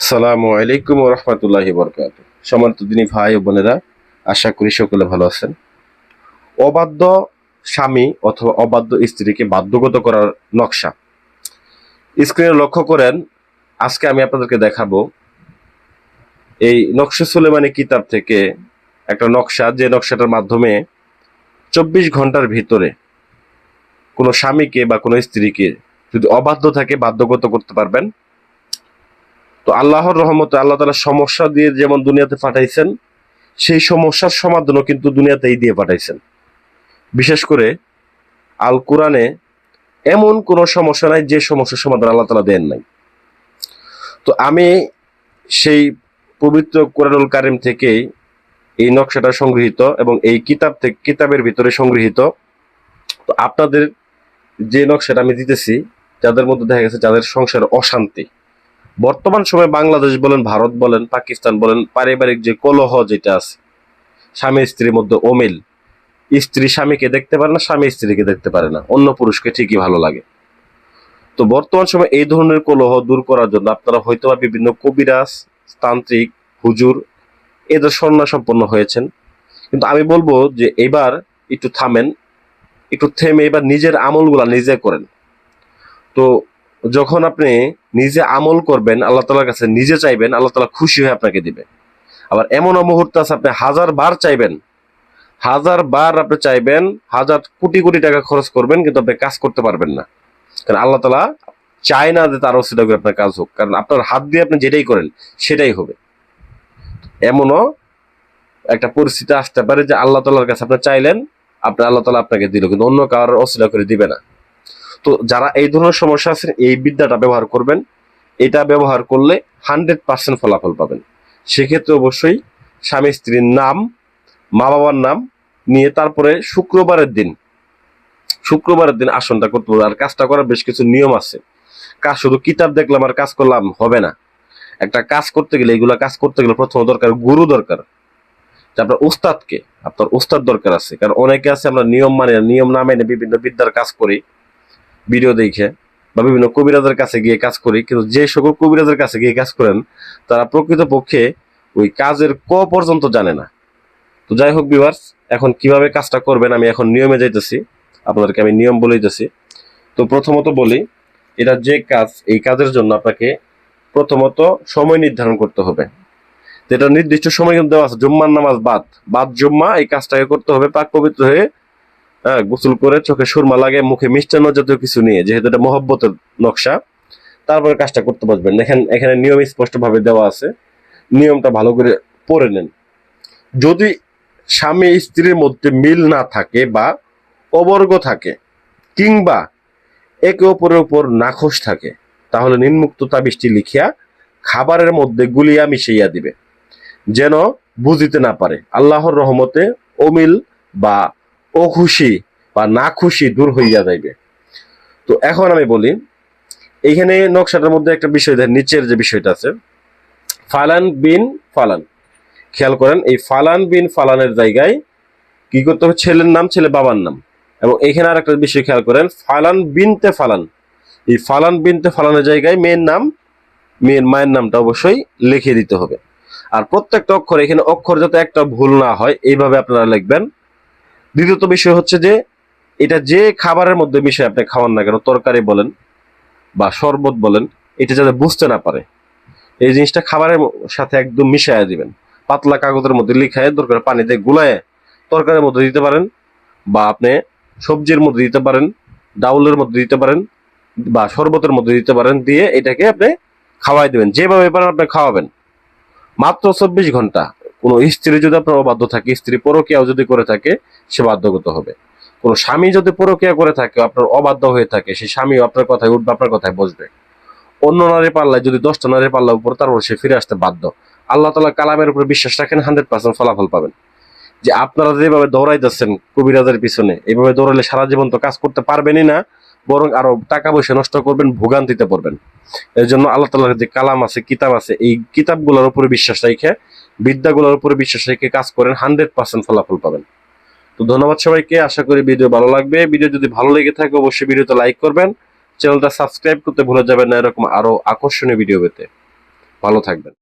আসসালামু আলাইকুম রহমতুল্লাহি বরকাত সমান্ত দিনী ভাই ও বোনেরা, আশা করি সকলে ভালো আছেন। অবাধ্য স্বামী অথবা অবাধ্য স্ত্রীকে বাধ্যগত করার নকশা। স্ক্রিনে লক্ষ্য করেন, আজকে আমি আপনাদেরকে দেখাবো এই নকশা সুলেমানি কিতাব থেকে একটা নকশা, যে নকশাটার মাধ্যমে চব্বিশ ঘণ্টার ভিতরে কোনো স্বামীকে বা কোনো স্ত্রীকে যদি অবাধ্য থাকে, বাধ্যগত করতে পারবেন। তো আল্লাহর রহমতে আল্লাহ তালা সমস্যা দিয়ে যেমন দুনিয়াতে পাঠাইছেন, সেই সমস্যার সমাধানও কিন্তু দুনিয়াতেই দিয়ে পাঠাইছেন। বিশেষ করে আল কোরআনে এমন কোনো সমস্যা নাই, যে সমস্যার সমাধান আল্লাহ তালা দেন নাই। তো আমি সেই পবিত্র কোরআনুল কারিম থেকেই এই নকশাটা সংগৃহীত এবং এই কিতাব থেকে কিতাবের ভিতরে সংগৃহীত। তো আপনাদের যে নকশাটা আমি দিতেছি, যাদের মধ্যে দেখা গেছে যাদের সংসার অশান্তি বর্তমান সময়ে বাংলাদেশ বলেন, ভারত বলেন, পাকিস্তান বলেন, পারিবারিক যে কলহ যেটা আছে, স্বামী স্ত্রীর মধ্যে অমিল, স্ত্রী স্বামীকে দেখতে পারে না, স্বামী স্ত্রীকে দেখতে পারে না। অন্য পুরুষকে ঠিকই ভালো লাগে। তো বর্তমান সময়ে এই ধরনের কলহ দূর করার জন্য আপনারা হয়তো বা বিভিন্ন কবিরাজ, তান্ত্রিক, হুজুর, এদের সন্না সম্পন্ন হয়েছেন। কিন্তু আমি বলব যে এবার একটু থামেন, একটু থেমে এবার নিজের আমলগুলা নিজে করেন। তো যখন আপনি নিজে আমল করবেন, আল্লাহ তালার কাছে নিজে চাইবেন, আল্লাহ তালা খুশি হয়ে আপনাকে দিবে। আবার এমনও মুহূর্ত আছে, আপনি হাজার বার চাইবেন। হাজার বার আপনি চাইবেন, হাজার কোটি কোটি টাকা খরচ করবেন, কিন্তু আপনি কাজ করতে পারবেন না। কারণ আল্লাহ তালা চায় না যে তার অসুবিধা করে আপনার কাজ হোক। কারণ আপনার হাত দিয়ে আপনি যেটাই করেন, সেটাই হবে। এমনও একটা পরিস্থিতি আসতে পারে যে আল্লাহ তালার কাছে আপনি চাইলেন, আপনি আল্লাহ তালা আপনাকে দিল, কিন্তু অন্য কারোর অসুবিধা করে দিবে না। তো যারা এই ধরনের সমস্যা আছে এই বিদ্যাটা ব্যবহার করবেন। এটা ব্যবহার করলে হান্ড্রেড পার্সেন্ট ফলাফল পাবেন। সেক্ষেত্রে অবশ্যই স্বামী স্ত্রীর নাম মা বাবার নাম নিয়ে তারপরে শুক্রবারের দিন শুক্রবারের দিন আসনটা করতে হবে। আর কাজটা করার বেশ কিছু নিয়ম আছে। কাজ শুধু কিতাব দেখলাম আর কাজ করলাম হবে না। একটা কাজ করতে গেলে, এগুলা কাজ করতে গেলে প্রথম দরকার গুরু দরকার। আপনার উস্তাদকে আপনার উস্তাদ দরকার আছে। কারণ অনেকে আছে, আমরা নিয়ম মানে নিয়ম না মেনে বিভিন্ন বিদ্যার কাজ করি। ভিডিও দেখে বা বিভিন্ন কবিরাজের কাছে গিয়ে কাজ করি, কিন্তু যে সকল কবিরাজের কাছে গিয়ে কাজ করেন, তারা প্রকৃত পক্ষে ওই কাজের ক পর্যন্ত জানে না। তো যাই হোক বিভার্স এখন কীভাবে কাজটা করবেন আমি এখন নিয়মে যাইতেছি, আপনাদেরকে আমি নিয়ম বলে দিতেছি তো প্রথমত বলি, এটা যে কাজ, এই কাজের জন্য আপনাকে প্রথমত সময় নির্ধারণ করতে হবে। তো এটা নির্দিষ্ট সময় কিন্তু দেওয়া আছে, জুম্মার নামাজ বাদ। বাদ জুম্মা, এই কাজটাকে করতে হবে পাক পবিত্র হয়ে হ্যাঁ গোসল করে চোখে সুরমা লাগে, মুখে মিষ্টান্ন জাতীয় কিছু নিয়ে, যেহেতু এটা মহব্বতের নকশা, তারপরে কাজটা করতে পারবেন। এখানে এখানে নিয়ম স্পষ্টভাবে দেওয়া আছে। নিয়মটা ভালো করে পড়ে নেন। যদি স্বামী স্ত্রীর মধ্যে মিল না থাকে বা অবর্গ থাকে, কিংবা একে অপরের উপর নাখোশ থাকে, তাহলে নিম্মুক্ত তাবিজটি লিখিয়া খাবারের মধ্যে গুলিয়া মিশাইয়া দিবে, যেন বুঝিতে না পারে। আল্লাহর রহমতে অমিল বা অখুশি বা না খুশি দূর হইয়া যাইবে। তো এখন আমি বলি এইখানে নকশাটার মধ্যে একটা বিষয় দেন নিচের যে বিষয়টা আছে, ফালান বিন ফালান। খেয়াল করেন, এই ফালান বিন ফালানের জায়গায় কি করতে হবে? ছেলের নাম, ছেলে বাবার নাম। এবং এখানে আর একটা বিষয় খেয়াল করেন, ফালান বিনতে ফালান। এই ফালান বিনতে ফালানের জায়গায় মেয়ের নাম, মেয়ের মায়ের নামটা অবশ্যই লিখে দিতে হবে। আর প্রত্যেকটা অক্ষর, এখানে অক্ষর যাতে একটা ভুল না হয়, এইভাবে আপনারা লিখবেন। দ্বিতীয়ত বিষয় হচ্ছে যে, এটা যে খাবারের মধ্যে মিশে আপনি খাওয়ান না কেন, তরকারি বলেন বা শরবত বলেন, এটা যাতে বুঝতে না পারে। এই জিনিসটা খাবারের সাথে একদম মিশাইয়া দিবেন। পাতলা কাগজের মধ্যে লিখায় দরকার পানিতে গুলায় তরকারির মধ্যে দিতে পারেন বা আপনি সবজির মধ্যে দিতে পারেন, ডাউলের মধ্যে দিতে পারেন বা শরবতের মধ্যে দিতে পারেন, দিয়ে এটাকে আপনি খাওয়াই দেবেন। যেভাবে পারেন আপনি খাওয়াবেন। মাত্র চব্বিশ ঘণ্টা কোনো স্ত্রী যদি আপনার অবাধ্য থাকে, স্ত্রী পরকিয়াও যদি করে থাকে, সে বাধ্যগত হবে। কোনো স্বামী যদি পরকিয়া করে থাকে, আপনার অবাধ্য হয়ে থাকে সেই স্বামীও আপনার কথায় উঠবে, আপনার কথায় বসবে। অন্য নারী পাল্লায় যদি দশটা নারী পাল্লার উপর তারপর সে ফিরে আসতে বাধ্য। আল্লাহ তালা কালামের উপর বিশ্বাস রাখেন, হান্ড্রেড পার্সেন্ট ফলাফল পাবেন। যে আপনারা যেভাবে দৌড়াইতেছেন কবিরাজের পিছনে এইভাবে দৌড়ালে সারা জীবন তো কাজ করতে পারবেনই না। বরং আরও টাকা পয়সা নষ্ট করবেন ভোগান্তিতে পড়বেন এর জন্য আল্লাহ তালার যে কালাম আছে, কিতাব আছে, এই কিতাবগুলোর উপরে বিশ্বাস রেখে, বিদ্যাগুলোর উপরে বিশ্বাস রেখে কাজ করেন, হান্ড্রেড পার্সেন্ট ফলাফল পাবেন। তো ধন্যবাদ সবাইকে, আশা করি ভিডিও ভালো লাগবে। ভিডিও যদি ভালো লেগে থাকে, অবশ্যই ভিডিওতে লাইক করবেন। চ্যানেলটা সাবস্ক্রাইব করতে ভুলে যাবেন না, এরকম আরও আকর্ষণীয় ভিডিও পেতে। ভালো থাকবেন।